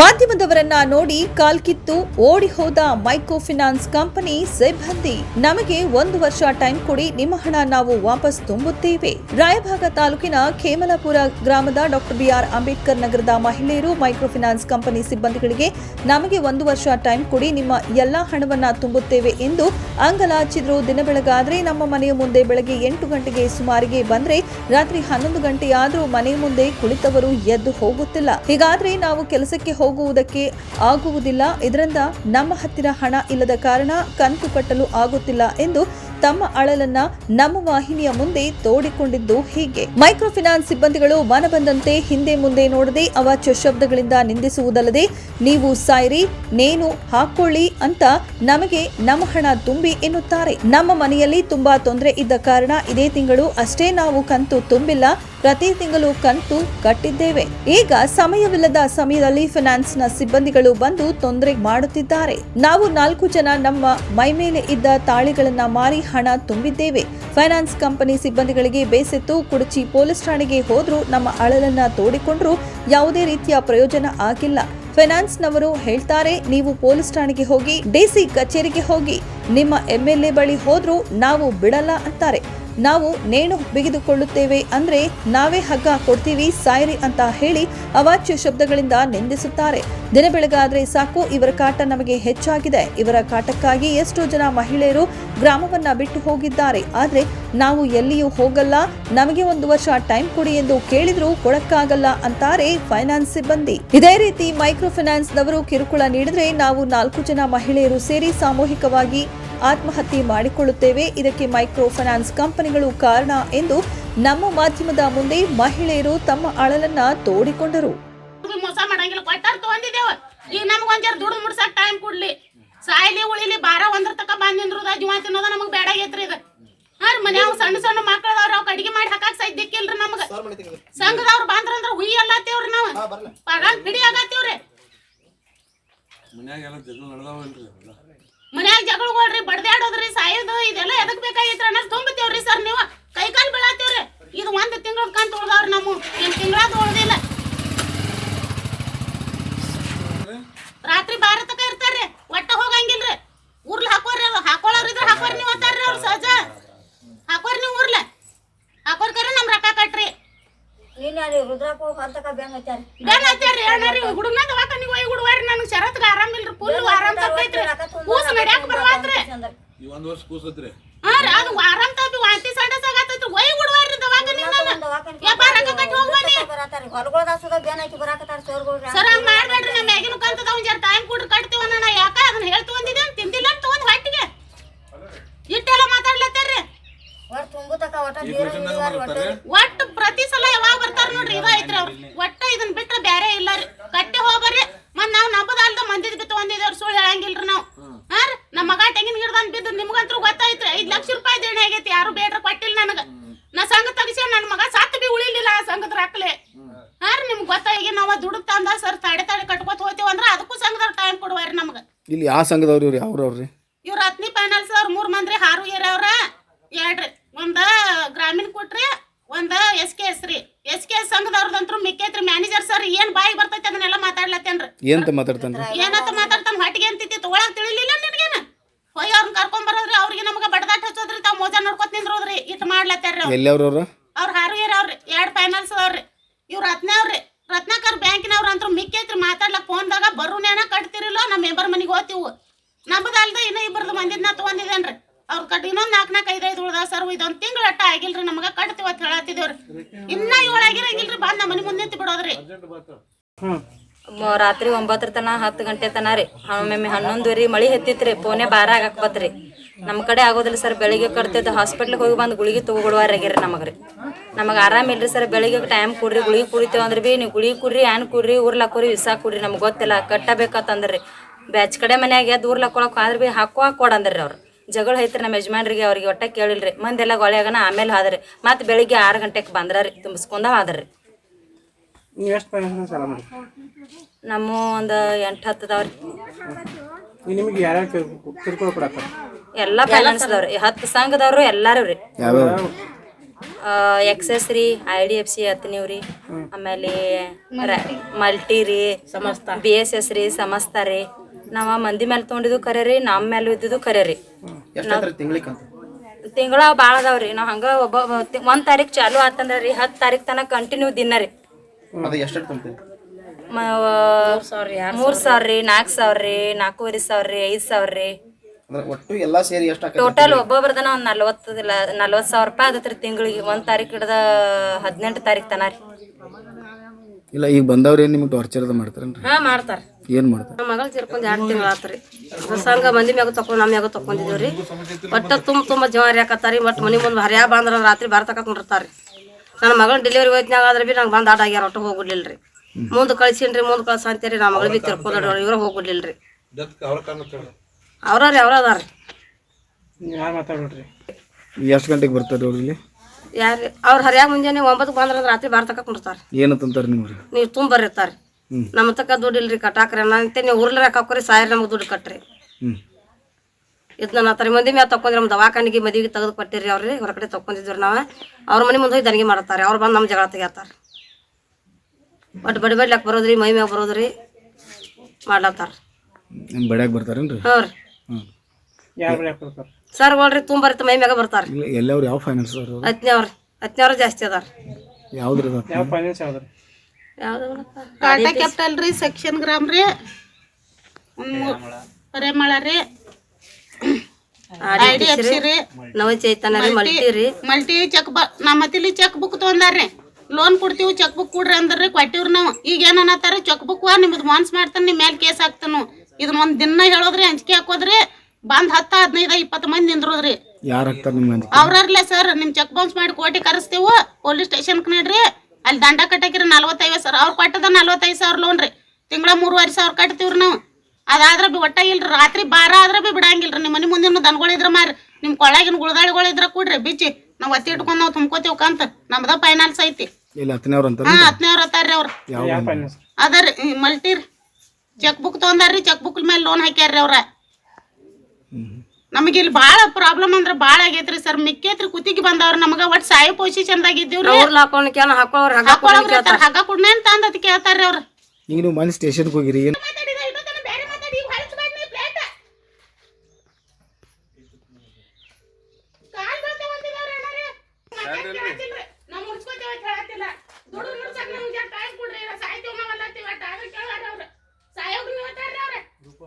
ಮಾಧ್ಯಮದವರನ್ನ ನೋಡಿ ಕಾಲ್ಕಿತ್ತು, ಓಡಿ ಹೋದ ಮೈಕ್ರೋ ಫಿನಾನ್ಸ್ ಕಂಪನಿ ಸಿಬ್ಬಂದಿ. ನಮಗೆ ಒಂದು ವರ್ಷ ಟೈಮ್ ಕೊಡಿ, ನಿಮ್ಮ ಹಣ ನಾವು ವಾಪಸ್ ತುಂಬುತ್ತೇವೆ. ರಾಯಭಾಗ ತಾಲೂಕಿನ ಖೇಮಲಾಪುರ ಗ್ರಾಮದ ಡಾಕ್ಟರ್ ಬಿಆರ್. ಅಂಬೇಡ್ಕರ್ ನಗರದ ಮಹಿಳೆಯರು ಮೈಕ್ರೋ ಫಿನಾನ್ಸ್ ಕಂಪನಿ ಸಿಬ್ಬಂದಿಗಳಿಗೆ, ನಮಗೆ ಒಂದು ವರ್ಷ ಟೈಮ್ ಕೊಡಿ, ನಿಮ್ಮ ಎಲ್ಲಾ ಹಣವನ್ನ ತುಂಬುತ್ತೇವೆ ಎಂದು ಅಂಗಲಾಚಿದ್ರು ದಿನ ಬೆಳಗಾದ್ರೆ ನಮ್ಮ ಮನೆಯ ಮುಂದೆ ಬೆಳಗ್ಗೆ ಎಂಟು ಗಂಟೆಗೆ ಸುಮಾರಿಗೆ ಬಂದ್ರೆ ರಾತ್ರಿ ಹನ್ನೊಂದು ಗಂಟೆಯಾದ್ರೂ ಮನೆ ಮುಂದೆ ಕುಳಿತವರು ಎದ್ದು ಹೋಗುತ್ತಿಲ್ಲ. ಹೀಗಾದ್ರೆ ನಾವು ಕೆಲಸಕ್ಕೆ ಹೋಗುವುದಕ್ಕೆ ಆಗುವುದಿಲ್ಲ. ಇದರಿಂದ ನಮ್ಮ ಹತ್ತಿರ ಹಣ ಇಲ್ಲದ ಕಾರಣ ಕಂತು ಕಟ್ಟಲು ಆಗುತ್ತಿಲ್ಲ ಎಂದು ತಮ್ಮ ಅಳಲನ್ನ ನಮ್ಮ ವಾಹಿನಿಯ ಮುಂದೆ ತೋಡಿಕೊಂಡಿದ್ದು ಹೀಗೆ. ಮೈಕ್ರೋ ಸಿಬ್ಬಂದಿಗಳು ಸಿಬ್ಬಂದಿಗಳು ಮನಬಂದಂತೆ ಹಿಂದೆ ಮುಂದೆ ನೋಡದೆ ಅವಾಚ್ಯ ಶಬ್ದಗಳಿಂದ ನಿಂದಿಸುವುದಲ್ಲದೆ, ನೀವು ಸಾಯಿರಿ, ನೇನು ಹಾಕೊಳ್ಳಿ ಅಂತ ನಮಗೆ ನಮ್ಮ ಹಣ ತುಂಬಿ ಎನ್ನುತ್ತಾರೆ. ನಮ್ಮ ಮನೆಯಲ್ಲಿ ತುಂಬಾ ತೊಂದರೆ ಇದ್ದ ಕಾರಣ ಇದೇ ತಿಂಗಳು ಅಷ್ಟೇ ನಾವು ಕಂತು ತುಂಬಿಲ್ಲ. ಪ್ರತಿ ತಿಂಗಳು ಕಂತು ಕಟ್ಟಿದ್ದೇವೆ. ಈಗ ಸಮಯವಿಲ್ಲದ ಸಮಯದಲ್ಲಿ ಫಿನಾನ್ಸ್ನ ಸಿಬ್ಬಂದಿಗಳು ಬಂದು ತೊಂದರೆ ಮಾಡುತ್ತಿದ್ದಾರೆ. ನಾವು ನಾಲ್ಕು ಜನ ನಮ್ಮ ಮೈ ಮೇಲೆ ಇದ್ದ ತಾಳಿಗಳನ್ನ ಮಾರಿ ಹಣ ತುಂಬಿದ್ದೇವೆ. ಫೈನಾನ್ಸ್ ಕಂಪನಿ ಸಿಬ್ಬಂದಿಗಳಿಗೆ ಬೇಸೆತ್ತು. ಕುಡಚಿ ಪೊಲೀಸ್ ಠಾಣೆಗೆ ಹೋದ್ರೂ ನಮ್ಮ ಅಳಲನ್ನ ತೋಡಿಕೊಂಡ್ರು ಯಾವುದೇ ರೀತಿಯ ಪ್ರಯೋಜನ ಆಗಿಲ್ಲ. ಫೈನಾನ್ಸ್ನವರು ಹೇಳ್ತಾರೆ, ನೀವು ಪೊಲೀಸ್ ಠಾಣೆಗೆ ಹೋಗಿ ಡಿಸಿ ಕಚೇರಿಗೆ ಹೋಗಿ. ನಿಮ್ಮ ಎಂಎಲ್ಎ ಬಳಿ ಹೋದ್ರೂ ನಾವು ಬಿಡಲ್ಲ ಅಂತಾರೆ. ನಾವು ನೇಣು ಬಿಗಿದುಕೊಳ್ಳುತ್ತೇವೆ ಅಂದ್ರೆ ನಾವೇ ಹಗ್ಗ ಕೊಡ್ತೀವಿ, ಸಾಯಿರಿ ಅಂತ ಹೇಳಿ ಅವಾಚ್ಯ ಶಬ್ದಗಳಿಂದ ನಿಂದಿಸುತ್ತಾರೆ. ದಿನ ಬೆಳಗಾದ್ರೆ ಸಾಕು, ಇವರ ಕಾಟ ನಮಗೆ ಹೆಚ್ಚಾಗಿದೆ. ಇವರ ಕಾಟಕ್ಕಾಗಿ ಎಷ್ಟೋ ಜನ ಮಹಿಳೆಯರು ಗ್ರಾಮವನ್ನ ಬಿಟ್ಟು ಹೋಗಿದ್ದಾರೆ. ಆದ್ರೆ ನಾವು ಎಲ್ಲಿಯೂ ಹೋಗಲ್ಲ, ನಮಗೆ ಒಂದು ವರ್ಷ ಟೈಮ್ ಕೊಡಿ ಎಂದು ಕೇಳಿದ್ರು ಕೊಡಕ್ಕಾಗಲ್ಲ ಅಂತಾರೆ ಫೈನಾನ್ಸ್ ಸಿಬ್ಬಂದಿ. ಇದೇ ರೀತಿ ಮೈಕ್ರೋ ಫೈನಾನ್ಸ್ನವರು ಕಿರುಕುಳ ನೀಡಿದ್ರೆ ನಾವು ನಾಲ್ಕು ಜನ ಮಹಿಳೆಯರು ಸೇರಿ ಸಾಮೂಹಿಕವಾಗಿ ಆತ್ಮಹತ್ಯೆ ಮಾಡಿಕೊಳ್ಳುತ್ತೇವೆ. ಇದಕ್ಕೆ ಮೈಕ್ರೋ ಫೈನಾನ್ಸ್ ಕಂಪನಿಗಳು ಕಾರಣ ಎಂದು ನಮ್ಮ ಮಾಧ್ಯಮದ ಮುಂದೆ ಮಹಿಳೆಯರು ತಮ್ಮ ಅಳಲನ್ನ ತೋಡಿಕೊಂಡರು. ಮೋಸ ಮಾಡಂಗಿಲ್ಲ. ಕೊಟ್ಟಾರ ತಗೊಂಡಿದ್ದೇವ. ಈಗ ನಮ್ಗೆ ಒಂದ್ ಜರ ದುಡ್ಡು ಮುಡ್ಸಕ್ ಟೈಮ್ ಕೊಡ್ಲಿ. ಸಾಯ್ಲಿ ಉಳಿಲಿ ಬಾರ ಒಂದ್ರ ತಕ ಬಂದ್ ನಿಂದ್ರದ ಜೀವ ತಿನ್ನೋದ ನಮಗ್ ಬೇಡ ಆಗೈತ್ರಿ ಇದು. ಹಾ ಮನ್ಯಾಗ ಸಣ್ಣ ಸಣ್ಣ ಮಕ್ಕಳದವ್ರ ಅವ್ಕ ಅಡಿಗೆ ಮಾಡಿ ಹಾಕಾಕ್ ಸೈದ್ಯಕ್ಕಿಲ್ರಿ ನಮಗ. ಸಂಘದವ್ರು ಬಂದ್ರಂದ್ರ ಹುಯಿ ಅಲ್ಲತ್ತೇವ್ರಿ ನಾವ್. ಪಗಾರ ಬಿಡಿ ಆಗತ್ತೇವ್ರಿ ಮನ್ಯಾಗೆಲ್ಲ ಜಗಳ ನಡೆದಾವಲ್ರಿ ಮನ್ಯಾಗ ಜಗಳಗೊಳ್ರಿ ಬಡ್ದಾಡೋದ್ರಿ ಸಾಯೋದು ಇದೆಲ್ಲ ಎದಕ್ ಬೇಕಾಗಿತ್ರಿ ಅನ್ನೋದು ತುಂಬತೇವ್ರಿ ಸರ್ ನೀವು ಕೈ ಕಾಲ್ ಬೀಳತ್ತೇವ್ರಿ ಇದು ಒಂದ್ ತಿಂಗಳ ಕಂತ ಉಳ್ದಾವ್ರಿ ನಮ್ಮ ಏನ್ ತಿಂಗಳಾದ ಉಳ್ದಿಲ್ಲ ರಾತ್ರಿ ಬಾರ ತಕ ಇರ್ತಾರ್ರಿ ಒಟ್ಟ ಹೋಗಂಗಿಲ್ರಿ ಊರ್ಲ್ ಹಾಕೋರಿ ಅದು ಹಾಕೊಳ್ಳೋರ್ ಇದ್ರ ಹಾಕೋರಿ ನೀವು ಅಂತಾರ್ರಿ ಅವ್ರು ಸಹಜ ಹಾಕೋರಿ ನೀವು ಊರ್ಲ ಹಾಕೋರ್ ಕರೆ ನಮ್ ರೊಕ್ಕ ಕಟ್ರಿ ರುದ್ರಪ್ಪ ಹೊಲ್ತಕ ಬ್ಯಾಂಗ್ ಹಚ್ಚಾರಿ ಬೇನ್ ಹಚ್ಚಾರಿ ಅಣ್ಣಾರಿ ಹುಡುಗನ ದವಾಖಾನಿಗೆ ಹೋಗಿ ಹುಡುಗಾರಿ ನನಗೆ ಶರತ್ಗ ಆರಾಮಿಲ್ರಿ ಫುಲ್ ಆರಾಮ ತಪ್ಪೈತ್ರಿ ಕೂಸ್ ನಡ್ಯಾಕ ಬರ್ವಾತ್ರಿ. ಈ ಒಂದು ವರ್ಷ ಕೂಸತ್ರಿ. ಹಾ ರೀ ಅದು ಆರಾಮ ತಪ್ಪಿ ವಾಂತಿ ಸಂಡಸ್ ಆಗತ್ತೈತ್ರಿ ಒಯ್ ಹುಡುಗಾರಿ ದವಾಖಾನಿಗೆ ನಾನು. ಯಪ್ಪ ರೊಕ್ಕ ಕಟ್ಟಿ ಹೋಗ್ಬನ್ನಿ ಬರತಾರಿ ಹೊಲಗೊಳದ ಸುದ ಬ್ಯಾನ್ ಹಾಕಿ ಬರಾಕತ್ತಾರ ಸೋರ್ಗಳ್ರಿ ಸರ್ ಹಂಗ್ ಮಾಡ್ಬೇಡ್ರಿ ನಮ್ಮ ಮ್ಯಾಗಿನ ಕಂತದ ಒಂದ್ ಜರ ಟೈಮ್ ಕೊಡ್ರಿ ಕಟ್ತೀವ ನಾನು ಯಾಕ ಅದನ್ನ ಹೇಳ್ತು ಒಂದಿದೆ ತಿಂದಿಲ್ಲ ಅಂತ ತಗೊಂಡ್ ಹೊಟ್ಟಿಗೆ. ಇಟ್ಟೆಲ್ಲ ಮಾತಾಡ್ಲತ್ತಾರ್ರಿ. ಹೊರ ತುಂಬುತಕ ಒಟ್ಟ ಒಟ್ಟು ಪ್ರತಿ ಸಲ ಯಾವಾಗ ಬರ್ತಾರ ನೋಡ್ರಿ ಇವ ಐತ್ರಿ ಅವ್ರು. ಒಟ್ಟ ಇದನ್ ಬಿಟ್ರೆ ಬ್ಯಾರೆ ಇಲ್ಲ ರೀ. ಕಟ್ಟಿ ಹೋಗ್ಬರ್ರಿ. ಮತ್ ನಾವ್ ನಂಬದಲ್ದ ಮಂದಿದ್ ಬಿತ್ತು ಒಂದಿದವ್ರು ಸುಳ್ಳು ಹೇಳಂಗಿಲ್ರಿ ನಾವು. ಹಾ ನಮ್ಮ ಮಗ ತೆಂಗಿನ ಗಿಡದಂತ ಬಿದ್ದು ನಿಮ್ಗಂತೂ ಗೊತ್ತಾಯ್ತ್ರಿ. ಐದ್ ಲಕ್ಷ ರೂಪಾಯಿ ದೇಣಿ ಆಗೈತಿ. ಯಾರು ಬೇಡ್ರ ಕೊಟ್ಟಿಲ್ಲ ನನಗ. ನಾ ಸಂಘ ತಗಿಸಿ ನನ್ನ ಮಗ ಸತ್ ಬಿ ಉಳಿಲಿಲ್ಲ ಆ ಸಂಘದ ರೊಕ್ಕಲೆ. ಹಾ ರೀ ನಿಮ್ಗೆ ಗೊತ್ತಾಗಿ ನಾವ ದುಡುಕ್ ತಂದ ಸರ್ ತಡೆ ತಡೆ ಕಟ್ಕೊತ ಹೋಗ್ತೀವಿ ಅಂದ್ರ ಅದಕ್ಕೂ ಸಂಘದವ್ರ ಟೈಮ್ ಕೊಡುವಾರಿ ನಮ್ಗ. ಇಲ್ಲಿ ಯಾವ ಸಂಘದವ್ರು ಇವ್ರು? ಯಾವ್ರವ್ರಿ ಇವ್ರ ಹತ್ನಿ ಪ್ಯಾನಲ್ಸ್ ಅವ್ರ ಮೂರ್ ಮಂದ್ರಿ ಹಾರು ಏರ್ಯವ್ರ ಹೇಳ್ರಿ ಒಂದ ಗ್ರಾಮೀಣ ಕೊಟ್ರಿ. ಒಂದ ಎಸ್ ಕೆ ಎಸ್ ರೀ. ಎಸ್ ಕೆ ಎಸ್ ಸಂಘದವ್ರದಂತ್ರು ಮಿಕ್ಕೈತ್ರಿ ಮ್ಯಾನೇಜರ್ ಸರ್ ಏನ್ ಬಾಯಿ ಬರ್ತೈತೆ ಅದನ್ನೆಲ್ಲ ಮಾತಾಡ್ಲತ್ತೇನ್ರಿ? ಏನಂತ ಮಾತಾಡ್ತಾನ್ರಿ ಏನಂತ ಮಾತಾಡ್ತಾನ? ಹೊಟ್ಟಿಗೆ ಅಂತಿತ್ತು ತೊಗೊಳಕ್ ತಿಳಿಲಿಲ್ಲ ನಿನಗೇನ? ಹೋಯ್ ಅವ್ರನ್ನ ಕರ್ಕೊಂಡ್ ಬರೋದ್ರಿ ಅವ್ರಿಗೆ ನಮಗೆ ಬಡದಾಟ ಹಚ್ಚೋದ್ರಿ ತಾವ್ ಮೋಜಾ ನೋಡ್ಕೊತ ನಿಂದ್ರೋದ್ರಿ ಇಟ್ ಮಾಡ್ಲತ್ತಾರ್ರಿ ಅವ್ರು. ಎಲ್ಲಿಯವ್ರವ್ರ ಅವ್ರ ಹಾರು ಅವ್ರಿ ಎರಡ್ ಫೈನಲ್ಸ್ ಅದಾವ್ರಿ. ಇವ್ರ ರತ್ನವ್ರಿ. ರತ್ನಾಕರ್ ಬ್ಯಾಂಕಿನವ್ರ ಅಂತೂ ಮಿಕ್ಕೈತ್ರಿ ಮಾತಾಡ್ಲಕ್ ಫೋನ್ದಾಗ ಬರುನೇನ ಕಟ್ತಿರಿಲ್ಲ ನಮ್ಮ ಮೆಂಬರ್ ಮನಿಗೆ ಹೋಗ್ತೀವು. ನಮ್ಮದಲ್ದ ಇನ್ನ ಇಬ್ಬರದು ಮಂದಿದ್ನ ತಗೊಂಡಿದ್ದೇನ್ರಿ ಅವ್ರ ಕಟ್ ಇನ್ನೊಂದ್ ನಾಲ್ಕ್ ನಾಲ್ಕು ಐದ್ ಸರ್ ಇದೊಂದ್ ತಿಂಗಳ ಅಟ್ಟ ಆಗಿಲ್ರಿ ನಮಗ ಕಟ್ತೀವಿ ಅಂತ ಹೇಳತ್ತಿದೇವ್ರಿ. ಇನ್ನ ಏಳಾಗಿರಂಗಿಲ್ರಿ ಬಂದ್ ನಮ್ಮ ಮನಿ ಮುಂದೆ ನಿಂತು ಬಿಡೋದ್ರಿ. ರಾತ್ರಿ ಒಂಬತ್ತರ ತನ, ಹತ್ತು ಗಂಟೆ ತನ ರೀ. ಒಮ್ಮೊಮ್ಮೆ ಹನ್ನೊಂದುವರೆ ಮಳಿ ಹತ್ತಿತ್ರಿ, ಪೋನೆ ಬಾರ ಆಗಕ್ ನಮ್ಮ ಕಡೆ ಆಗೋದಿಲ್ಲ ಸರ್, ಬೆಳಿಗ್ಗೆ ಕಟ್ತಿದ್ದು ಹಾಸ್ಪಿಟ್ಲಿಗೆ ಹೋಗಿ ಬಂದು ಗುಳಿಗೆ ತಗೊಳ್ವಾರಾಗ್ಯಾರ ನಮಗೆ ರೀ ನಮಗೆ ಆರಾಮ ಇಲ್ರಿ ಸರ್, ಬೆಳಿಗ್ಗೆ ಟೈಮ್ ಕೊಡ್ರಿ, ಗುಳಿಗೆ ಕುಡಿತೇವೆ ಅಂದ್ರೆ ಬಿ, ನೀವು ಗುಳಿಗೆ ಕುಡ್ರಿ ಏನ್ ಕುಡ್ರಿ ಊರ್ಲಾಕೋರಿ ವಿಸಾ ಕುಡ್ರಿ, ನಮ್ಗೆ ಗೊತ್ತಿಲ್ಲ, ಕಟ್ಟಬೇಕಂತಂದ್ರಿ ಬ್ಯಾಚ್ ಕಡೆ ಮನ್ಯಾಗ ಎದ್ದು ಊರ್ಲಾಕೊಳಕ್ ಆದ್ರೆ ಬಿ ಹಾಕೋ ಹಾಕೊಡಂದ್ರಿ ಅವ್ರು. ಜಗಳ ಐತ್ರಿ ನಮ್ಮ ಯಜಮಾನ್ರಿಗೆ ಅವ್ರಿಗೆ ಒಟ್ಟ ಕೇಳಿಲ್ರಿ. ಮಂದೆಲ್ಲ ಗೊಳೆಯಾಗನ ಆಮೇಲೆ ಹಾದ್ರಿ. ಮತ್ತೆ ಬೆಳಿಗ್ಗೆ ಆರು ಗಂಟೆಗೆ ಬಂದ್ರಿ ತುಂಬಿಸ್ಕೊಂಡ ಹಾದ್ರಿ. ನಮ್ಮ ಒಂದು ಎಂಟು ಹತ್ತದವ್ರಿ ನಿಮಗೆ ಯಾರ್ಯಾರು ಕಿರ್ಕೊಳ ಕೊಡಕ್ಕ ಎಲ್ಲ ಫೈನಾನ್ಸ್ ಅದಾವ್ರಿ ಹತ್ತು ಸಂಘದವ್ರು ಎಲ್ಲಾರು ರೀ. ಎಕ್ಸಸ್ ರೀ ಐ ಡಿ ಎಫ್ ಸಿ ಹತ್ತನೀವ್ ರೀ. ಆಮೇಲೆ ಮಲ್ಟಿ ರೀ ಸಮಸ್ತ. ಬಿ ಎಸ್ ಎಸ್ ರೀ ಸಮಸ್ತ ರೀ. ನಾವ ಮಂದಿ ಮೇಲೆ ತೊಗೊಂಡಿದ್ದು ಕರೆ ರೀ ನಮ್ಮ ಮೇಲೆ ಇದ್ದಿದ್ದು ಕರೆ ರೀ. ತಿಂಗಳಿಗೆ ಅಂತ ತಿಂಗಳ ಭಾಳ ಅದಾವ್ರಿ ನಾವು ಹಂಗ ಒಬ್ಬ ಒಂದ್ ತಾರೀಕ್ ಚಾಲು ಆತಂದ್ರ ರೀ ಹತ್ತು ತಾರೀಕ್ ತನಕ ಕಂಟಿನ್ಯೂ ದಿನ ರೀ. ಅದು ಎಷ್ಟು ತುಂಬ್ತೀರಿ ಮೂರು ಸಾವಿರ ರೀ ನಾಲ್ಕು ಸಾವಿರ ರೀ ನಾಲ್ಕೂವರೆ ಸಾವಿರ ರೀ ಐದ್ ಸಾವಿರ ರೀ. ಅಂದ್ರೆ ಒಟ್ಟು ಎಲ್ಲಾ ಸೇರಿ ಎಷ್ಟು ಟೋಟಲ್ ಒಬ್ಬೊಬ್ರದನ ಒಂದ್ ನಲ್ವತ್ತು ನಲ್ವತ್ತು ಸಾವಿರ ರೂಪಾಯಿ ಆಗತ್ತೆ ರೀ ತಿಂಗಳಿಗೆ. ಒಂದ್ ತಾರೀಕ್ ಹಿಡ್ದ ಹದಿನೆಂಟು ತಾರೀಕ್ ತನ ರೀ. ಇಲ್ಲ ಈಗ ಬಂದವ್ರು ಏನು ನಿಮ್ಗೆ ಟಾರ್ಚರ್ ಮಾಡ್ತಾರ ಮಾಡ್ತಾರೇನ್ರಿ? ಹಾ ಮಾಡ್ತಾರ. ಏನು ಮಾಡ್ತಾರೆ? ನಮ್ಮ ಮಗಳು ತೀರ್ಕೊಂಡು ಎರಡು ತಿಂಗಳು ಆತ್ರಿ ಸಂಘ ಮಂದಿ ಮ್ಯಾಗ ತಕೊಂಡು ನಮ್ಮ ಮ್ಯಾಗ ತಕೊಂಡಿದ್ದೀವಿ ರೀ. ಒಟ್ಟ ತುಂಬ ತುಂಬ ಜವಾರಿ ಹಾಕತ್ತಾರಿ ಒಟ್ಟು ಮನೆ ಮುಂದೆ ಹರಿಯಾ ಬಂದ್ರ ರಾತ್ರಿ ಬಾರ ಕುಂಡಿರ್ತಾರ ನನ್ನ ಮಗಳ ಡೆಲಿವರಿ ಹೋಯ್ತಿನಾಗ ಆದ್ರೆ ಬಿ ನಂಗೆ ಬಂದು ಆಟ ಆಗ್ಯಾರ ಒಟ್ಟು ಹೋಗ್ಬಿಡ್ಲಿಲ್ಲ ರೀ. ಮುಂದೆ ಕಳ್ಸಿನ್ರಿ ಮುಂದೆ ಕಳ್ಸ ಅಂತೀರಿ ನಮ್ಮ ಮಗಳು ಬಿ ತಿರ್ಕೊಂಡು ಇವ್ರ ಹೋಗ್ಬಿಡ್ಲಿಲ್ಲ ರೀ. ಅವ್ರ ಕಾರಣ ಅವ್ರಿ ಅದಾರ ಯಾರು ಮಾತಾಡ್ಬಿಡ್ರಿ ಎಷ್ಟು ಗಂಟೆಗೆ ಬರ್ತಾರೆ ಅವ್ರು ಇಲ್ಲಿ? ಯಾರು ಅವ್ರು ಹರಿಯಾ ಮುಂಜಾನೆ ಒಂಬತ್ತು ಬಂದ್ರ ರಾತ್ರಿ ಬಾರ ತಕ ಕುಂಡಿರ್ತಾರ ಏನಂತಾರೆ ನಿಮ್ಗೆ ನೀವು ತುಂಬ ಬರಿರ್ತಾರ ನಮ್ಮ ತಕ್ಕ ದುಡ್ಡು ಇಲ್ರಿ ಕಟ್ಟಾಕ್ರಿ. ಅಂತ ನೀವು ಊರ್ಲ ಹಾಕೋರಿ ಸಾಯರ್ ನಮ್ಗೆ ದುಡ್ಡು ಕಟ್ರಿ. ಇದು ನನ್ನ ಹತ್ತಿರ ತರ ಮಂದಿ ಮ್ಯಾಲ ತಕೊಂಡ್ರಿ ನಮ್ಮ ದವಾಖಾನಿಗೆ ಮದುವೆಗೆ ತೆಗೆದು ಕೊಟ್ಟಿರಿ ಅವ್ರಿ ಹೊರಗಡೆ ತಕೊಂಡಿದ್ವಿ ನಾವು. ಅವ್ರ ಮನೆ ಮುಂದೆ ಹೋಗಿ ದನಿಗೆ ಮಾಡ್ತಾರೆ ಅವ್ರು ಬಂದು ನಮ್ಮ ಜಗಳ ತೆಗಿತಾರೆ ಒಟ್ಟು ಬಡಿ ಬಡ್ಲಾಕ್ ಬರೋದ್ರಿ ಮೈ ಮ್ಯಾಗ ಬರೋದ್ರಿ ಮಾಡ್ಲತ್ತಾರ. ಬಡ್ಯಾಗ ಬರ್ತಾರೇನ್ರಿ? ಹ್ಞೂ ರೀ. ಸರ್ ಹೋಲ್ರಿ ತುಂಬ ಬರುತ್ತೆ ಮೈ ಮ್ಯಾಗ ಬರ್ತಾರೆ. ಹತ್ತನೇ ಎಲ್ಲವ್ರು ಯಾವ ಫೈನಾನ್ಸ್ ಅವ್ರು? ಹತ್ತನೇವ್ರಿ ಹತ್ತನೇವ್ರು ಜಾಸ್ತಿ ಅದಾರ. ಯಾವ್ದ್ರಿ ಅದು ಯಾವ ಫೈನಾನ್ಸ್ ಯಾವ್ದು ಯಾವ್ದು ಟಾಟಾ ಕ್ಯಾಪಿಟಲ್ ರೀ ಸೆಕ್ಷನ್ ಗ್ರಾಮ್ ರೀ. ಪರೇಮಳ ರೀ. ಐ ಡಿ ಎಫ್ ಸಿ ರೀ ನವ ಚೈತನ್ಯ ರೀ ಮಲ್ಟಿ ರೀ. ಮಲ್ಟಿ ಚೆಕ್ ಬ ನಮ್ಮ ಚೆಕ್ ಬುಕ್ ತೊಗೊಂಡಾರ್ರಿ. ಲೋನ್ ಕೊಡ್ತೀವಿ ಚೆಕ್ ಬುಕ್ ಕೊಡ್ರಿ ಅಂದ್ರೆ ಕೊಟ್ಟಿವ್ರಿ ನಾವು. ಈಗ ಏನ್ ಅನ್ನತ್ತಾರ ಚೆಕ್ ಬುಕ್ ನಿಮ್ದು ಮಾನ್ಸ್ ಮಾಡ್ತಾನೆ ನಿಮ್ಮ ಮೇಲೆ ಕೇಸ್ ಹಾಕ್ತಾನು ಇದನ್ನ ಒಂದ್ ದಿನ ಹೇಳೋದ್ರಿ ಅಂಜಿಕೆ ಹಾಕೋದ್ರಿ. ಬಂದ್ ಹತ್ತ ಹದಿನೈದ ಇಪ್ಪತ್ತು ಮಂದಿ ನಿಂದ್ರೋದ್ರಿ. ಅವ್ರರ್ಲೆ ಸರ್ ನಿಮ್ ಚೆಕ್ ಬೌನ್ಸ್ ಮಾಡಿ ಕೋಟಿ ಕರೆಸ್ತೀವಿ. ಪೊಲೀಸ್ ಸ್ಟೇಷನ್ ನೀಡ್ರಿ. ಅಲ್ಲಿ ದಂಡ ಕಟ್ಟಾಕಿರಿ ನಲ್ವತ್ತೈವತ್ತು ಸಾವಿರ. ಅವ್ರು ಕೊಟ್ಟದ ನಲ್ವತ್ತೈದು ಸಾವಿರ ಲೋನ್ ರೀ. ತಿಂಗಳ ಮೂರುವರೆ ಸಾವಿರ ಕಟ್ತೀವ್ರಿ ನಾವು. ಅದಾದ್ರೆ ಬಿ ಒಟ್ಟ ಇಲ್ರಿ. ರಾತ್ರಿ ಬಾರ ಆದ್ರೆ ಬಿ ಬಿಡಂಗಿಲ್ರಿ. ನಿಮ್ಮ ಮನೆ ಮುಂದಿನ ದನಗಳಿದ್ರ ಮಾರಿ. ನಿಮ್ಮ ಕೊಳಗಿನ ಗುಳದಾಳಿಗಳಿದ್ರ ಕೊಡ್ರಿ. ಬಿಚ್ಚಿ. ನಾವು ಒತ್ತಿ ಇಟ್ಕೊಂಡು ನಾವು ತುಂಬ್ಕೋತೀವಿ ಕಂತ. ನಮ್ದ ಫೈನಾನ್ಸ್ ಐತಿ. ಇಲ್ಲ ಹತ್ತನೇವ್ರು ಅಂತಾರೆ ಹಾ ಹತ್ತನೇವ್ರ ಅತ್ತಾರ್ರಿ ಅವ್ರ. ಅದ ರೀ ಮಲ್ಟಿ ಮಲ್ಟಿ ಚೆಕ್ ಬುಕ್ ತೊಗೊಂಡಾರ್ರಿ ಚೆಕ್ ಬುಕ್ ಮೇಲೆ ಲೋನ್ ಹಾಕ್ಯಾರ್ರಿ ಅವ್ರ. ನಮಗೆ ಇಲ್ಲಿ ಭಾಳ ಪ್ರಾಬ್ಲಮ್ ಅಂದ್ರ ಭಾಳ ಆಗೈತ್ರಿ ಸರ್ ಮಿಕ್ಕೇತ್ರಿ ಕುತ್ತಿಗೆ ಬಂದವ್ರ ನಮಗ ಒಟ್ ಸಾಯಿ ಪೊಸಿಷನ್ದಾಗ ಇದ್ದೀವ್ರಿ. ಇದ್ದೀವಿ ಹಾಕೊಂಡು ಕ್ಯಾನ ಹಾಕೊಳ್ಳೋರು ಹಗ್ಗ ಕುಡ್ನೆ ಅಂತ ಅಂದ್ ಅದಕ್ಕೆ ಹೇಳ್ತಾರ್ರಿ ಅವ್ರ. ಈಗ ನೀವು ಮನೆ ಸ್ಟೇಷನ್ಗೆ ಹೋಗಿರಿ. ಏನು